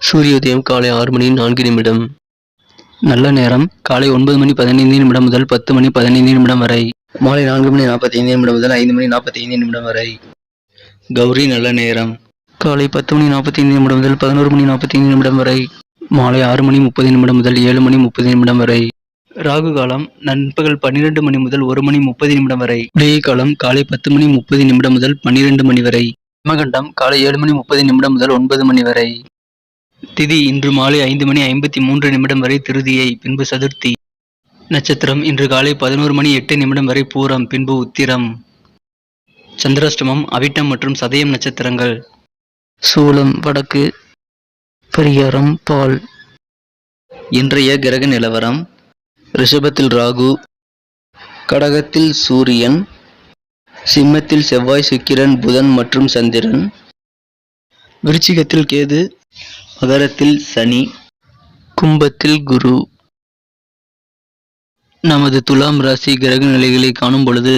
சூரிய உதயம் காலை ஆறு மணி நான்கு நிமிடம். நல்ல நேரம் காலை ஒன்பது மணி பதினைந்து நிமிடம் முதல் பத்து மணி பதினைந்து நிமிடம் வரை. மாலை நான்கு மணி நாற்பத்தி ஐந்து நிமிடம் முதல் ஐந்து மணி நாற்பத்தி ஐந்து நிமிடம் வரை. கௌரி நல்ல நேரம். காலை பத்து மணி நாற்பத்தி ஐந்து நிமிடம் முதல் பதினோரு மணி நாற்பத்தி ஐந்து நிமிடம் வரை. மாலை ஆறு மணி முப்பது நிமிடம் முதல் ஏழு மணி முப்பது நிமிடம் வரை. ராகு காலம் நண்பகல் பன்னிரண்டு மணி முதல் ஒரு மணி முப்பது நிமிடம் வரை. உடைய காலம் காலை பத்து மணி முப்பது நிமிடம் முதல் பன்னிரண்டு மணி வரை. மகண்டம் காலை ஏழு மணி முப்பது நிமிடம் முதல் ஒன்பது மணி வரை. திதி இன்று மாலை ஐந்து மணி ஐம்பத்தி மூன்று நிமிடம் வரை திருதியை பின்பு சதுர்த்தி நட்சத்திரம். இன்று காலை பதினோரு மணி எட்டு நிமிடம் வரை பூரம் பின்பு உத்திரம். சந்திராஷ்டமம் அவிட்டம் மற்றும் சதயம் நட்சத்திரங்கள். சூலம் வடக்கு. பரிகாரம் பால். இன்றைய கிரக நிலவரம் ரிஷபத்தில் ராகு கடகத்தில் சூரியன் சிம்மத்தில் செவ்வாய் சுக்கிரன் புதன் மற்றும் சந்திரன். விருச்சிகத்தில் கேது மகரத்தில் சனி கும்பத்தில் குரு. நமது துலாம் ராசி கிரக நிலைகளை காணும் பொழுது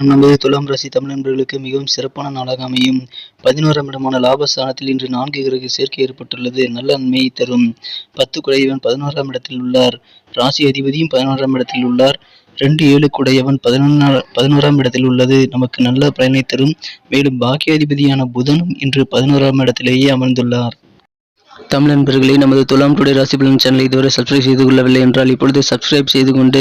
நமது துலாம் ராசி தமிழ் நண்பர்களுக்கு மிகவும் சிறப்பான நாளாக அமையும். பதினோராம் இடமான லாபஸ்தானத்தில் இன்று நான்கு கிரக சேர்க்கை ஏற்பட்டுள்ளது. நல்ல நன்மையை தரும். பத்து குடையவன் பதினோராம் இடத்தில் உள்ளார். ராசி அதிபதியும் பதினோராம் இடத்தில் உள்ளார். ரெண்டு ஏழு குடையவன் பதினொன்னா பதினோராம் இடத்தில் உள்ளது. நமக்கு நல்ல பயனை தரும். மேலும் பாக்கியாதிபதியான புதனும் இன்று பதினோராம் இடத்திலேயே அமர்ந்துள்ளார். தமிழ் நண்பர்களே நமது துலாம் டுடே ராசி பலன் சேனலை இதுவரை சப்ஸ்கிரைப் செய்து கொள்ளவில்லை என்றால் இப்பொழுது சப்ஸ்கிரைப் செய்து கொண்டு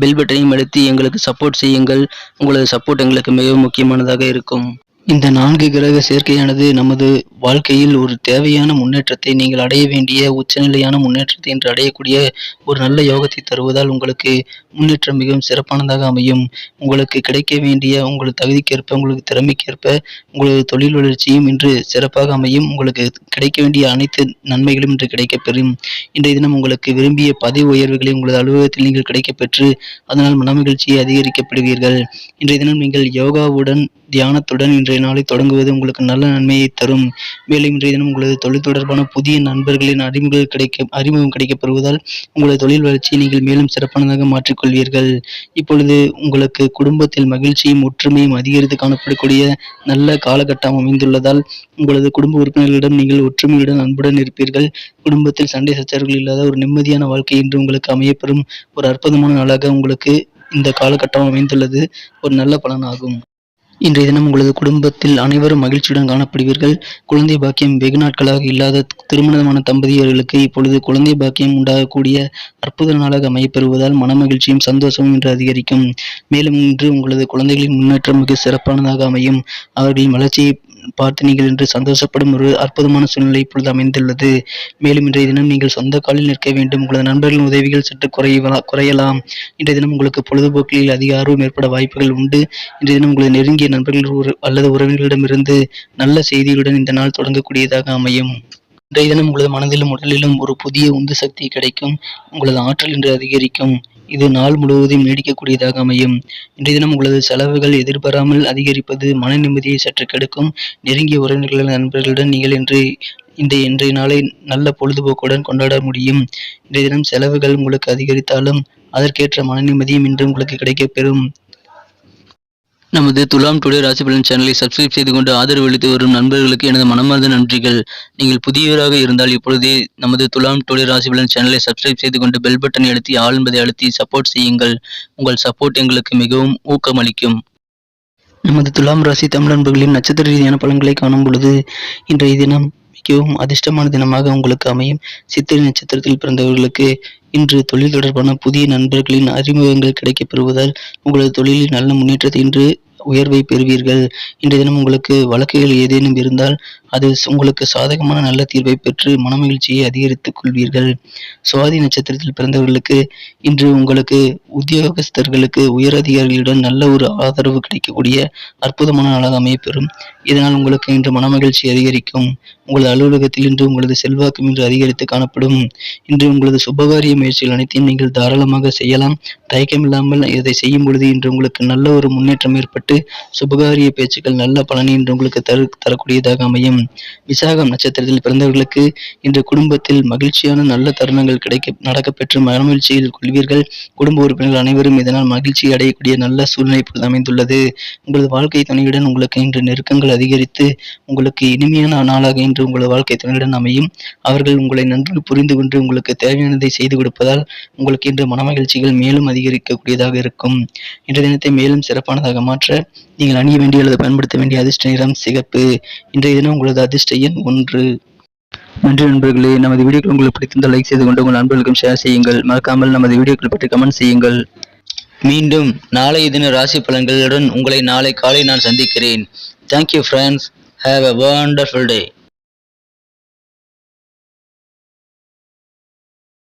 பெல் பட்டனையும் அழுத்தி எங்களுக்கு சப்போர்ட் செய்யுங்கள். உங்களது சப்போர்ட் எங்களுக்கு மிகவும் முக்கியமானதாக இருக்கும். இந்த நான்கு கிரக சேர்க்கையானது நமது வாழ்க்கையில் ஒரு தேவையான முன்னேற்றத்தை நீங்கள் அடைய வேண்டிய உச்சநிலையான முன்னேற்றத்தை என்று அடையக்கூடிய ஒரு நல்ல யோகத்தை தருவதால் உங்களுக்கு முன்னேற்றம் மிகவும் சிறப்பானதாக அமையும். உங்களுக்கு கிடைக்க வேண்டிய உங்களது தகுதிக்கேற்ப உங்களுக்கு திறமைக்கேற்ப உங்களது தொழில் வளர்ச்சியும் இன்று சிறப்பாக அமையும். உங்களுக்கு கிடைக்க வேண்டிய அனைத்து நன்மைகளும் இன்று கிடைக்கப்பெறும் இன்றைய தினம் உங்களுக்கு விரும்பிய பதவி உயர்வுகளை உங்களது அலுவலகத்தில் நீங்கள் கிடைக்கப்பெற்று அதனால் மனமகிழ்ச்சியை அதிகரிக்கப்படுவீர்கள் இன்றைய தினம் நீங்கள் யோகாவுடன் தியானத்துடன் இன்று உங்களுடைய நாளை தொடங்குவது உங்களுக்கு நல்ல நன்மையை தரும். மேலும் இன்றைய தினம் உங்களது தொழில் தொடர்பான புதிய நண்பர்களின் அறிமுகம் கிடைக்க அறிமுகம் கிடைக்கப்படுவதால் உங்களது தொழில் வளர்ச்சியை நீங்கள் மேலும் சிறப்பானதாக மாற்றிக்கொள்வீர்கள். இப்பொழுது உங்களுக்கு குடும்பத்தில் மகிழ்ச்சியும் ஒற்றுமையும் அதிகரித்து காணப்படக்கூடிய நல்ல காலகட்டம் அமைந்துள்ளதால் உங்களது குடும்ப உறுப்பினர்களிடம் நீங்கள் ஒற்றுமையுடன் அன்புடன் இருப்பீர்கள். குடும்பத்தில் சண்டை சச்சரவுகள் இல்லாத ஒரு நிம்மதியான வாழ்க்கை இன்று உங்களுக்கு அமையப்பெறும். ஒரு அற்புதமான நாளாக உங்களுக்கு இந்த காலகட்டம் அமைந்துள்ளது. ஒரு நல்ல பலனாகும். இன்றைய தினம் உங்களது குடும்பத்தில் அனைவரும் மகிழ்ச்சியுடன் காணப்படுவீர்கள். குழந்தை பாக்கியம் வெகு நாட்களாக இல்லாத திருமணமான தம்பதியர்களுக்கு இப்பொழுது குழந்தை பாக்கியம் உண்டாகக்கூடிய அற்புத நாளாக அமையப்பெறுவதால் மனமகிழ்ச்சியும் சந்தோஷமும் இன்று அதிகரிக்கும். மேலும் இன்று உங்களது குழந்தைகளின் முன்னேற்றம் மிக சிறப்பானதாக அமையும். அவர்களின் வளர்ச்சியை பார்த்து நீங்கள் இன்று சந்தோஷப்படும் ஒரு அற்புதமான சூழ்நிலை இப்பொழுது அமைந்துள்ளது. மேலும் இன்றைய தினம் நீங்கள் சொந்த காலில் நிற்க வேண்டும். உங்களது நண்பர்களின் உதவிகள் சற்று குறையலாம் குறையலாம். இன்றைய தினம் உங்களுக்கு பொழுதுபோக்கில் அதிக ஆர்வம் ஏற்பட வாய்ப்புகள் உண்டு. இன்றைய தினம் உங்களது நெருங்கிய நண்பர்கள் அல்லது உறவினர்களிடமிருந்து நல்ல செய்திகளுடன் இந்த நாள் தொடங்கக்கூடியதாக அமையும். இன்றைய தினம் உங்களது மனதிலும் உடலிலும் ஒரு புதிய உந்து சக்தி கிடைக்கும். உங்களது ஆற்றல் இன்று அதிகரிக்கும். இது நாள் முழுவதும் நீடிக்கக்கூடியதாக அமையும். இன்றைய தினம் உங்களது செலவுகள் எதிர்பாராமல் அதிகரிப்பது மன நிம்மதியை சற்று கெடுக்கும். நெருங்கிய உறவினர்கள் நண்பர்களுடன் நீங்கள் இன்று இந்த இன்றைய நாளை நல்ல பொழுதுபோக்குடன் கொண்டாட முடியும். இன்றைய தினம் செலவுகள் உங்களுக்கு அதிகரித்தாலும் அதற்கேற்ற மன நிம்மதியும் இன்று உங்களுக்கு கிடைக்கப்பெறும் நமது துலாம் டுடே ராசி பலன் சேனலை சப்ஸ்கிரைப் செய்து கொண்டு ஆதரவு அளித்து வரும் நண்பர்களுக்கு எனது மனமார்ந்த நன்றிகள். நீங்கள் புதியவராக இருந்தால் இப்பொழுதே நமது துலாம் டுடே ராசி பலன் சேனலை சப்ஸ்கிரைப் செய்து கொண்டு பெல் பட்டனை அழுத்தி ஆல் என்பதை அழுத்தி சப்போர்ட் செய்யுங்கள். உங்கள் சப்போர்ட் எங்களுக்கு மிகவும் ஊக்கமளிக்கும். நமது துலாம் ராசி தமிழ் நண்பர்களின் நட்சத்திர ரீதியான பலன்களை காணும் பொழுது இன்றைய தினம் மிகவும் அதிர்ஷ்டமான தினமாக உங்களுக்கு அமையும். சித்திரை நட்சத்திரத்தில் பிறந்தவர்களுக்கு இன்று தொழில் தொடர்பான புதிய நண்பர்களின் அறிமுகங்கள் கிடைக்கப் பெறுவதால் உங்களது தொழிலில் நல்ல முன்னேற்றத்தை இன்று உயர்வை பெறுவீர்கள். இன்றைய தினம் உங்களுக்கு வழக்குகள் ஏதேனும் இருந்தால் அது உங்களுக்கு சாதகமான நல்ல தீர்வை பெற்று மனமகிழ்ச்சியை அதிகரித்துக் கொள்வீர்கள். சுவாதி நட்சத்திரத்தில் பிறந்தவர்களுக்கு இன்று உங்களுக்கு உத்தியோகஸ்தர்களுக்கு உயர் அதிகாரிகளுடன் நல்ல ஒரு ஆதரவு கிடைக்கக்கூடிய அற்புதமான நாளாக அமையப்பெறும். இதனால் உங்களுக்கு இன்று மனமகிழ்ச்சி அதிகரிக்கும். உங்களது அலுவலகத்தில் இன்று உங்களது செல்வாக்கும் இன்று அதிகரித்து காணப்படும். இன்று உங்களது சுபகாரிய முயற்சிகள் அனைத்தையும் நீங்கள் தாராளமாக செய்யலாம். தயக்கமில்லாமல் இதை செய்யும் பொழுது இன்று உங்களுக்கு நல்ல ஒரு முன்னேற்றம் ஏற்பட்டு சுபகாரிய பேச்சுக்கள் நல்ல பலனை இன்று உங்களுக்கு தரு தரக்கூடியதாக அமையும். விசாகம் நட்சத்திரத்தில் பிறந்தவர்களுக்கு இன்று குடும்பத்தில் மகிழ்ச்சியான நல்ல தருணங்கள் கிடைக்க நடக்கப்பெற்று மனமகிழ்ச்சியில் கொள்வீர்கள். குடும்ப உறுப்பினர்கள் அனைவரும் இதனால் மகிழ்ச்சி அடையக்கூடிய நல்ல சூழ்நிலை அமைந்துள்ளது. உங்களது வாழ்க்கை துணையுடன் உங்களுக்கு இன்று நெருக்கங்கள் அதிகரித்து உங்களுக்கு இனிமையான நாளாக இன்று உங்களது வாழ்க்கை துணையுடன் அமையும். அவர்கள் உங்களை நன்கு புரிந்து கொண்டு உங்களுக்கு தேவையானதை செய்து கொடுப்பதால் உங்களுக்கு இன்று மனமகிழ்ச்சிகள் மேலும் அதிகரிக்கக்கூடியதாக இருக்கும். இன்றைய தினத்தை மேலும் சிறப்பானதாக மாற்ற நீங்கள் அணிய வேண்டிய அல்லது பயன்படுத்த வேண்டிய அதிர்ஷ்ட நிறம் சிகப்பு. இன்றைய தினம் உங்களது அதிர்ஷ்ட எண் ஒன்று. நன்றி நண்பர்களே. நமது வீடியோக்கள் உங்களுக்கு பிடித்திருந்தால் லைக் செய்து கொண்டு உங்கள் நண்பர்களுக்கும் ஷேர் செய்யுங்கள். மறக்காமல் நமது வீடியோக்கள் பற்றி கமெண்ட் செய்யுங்கள். மீண்டும் நாளைய தின ராசி பலன்களுடன் உங்களை நாளை காலை நான் சந்திக்கிறேன். Thank you friends have a wonderful day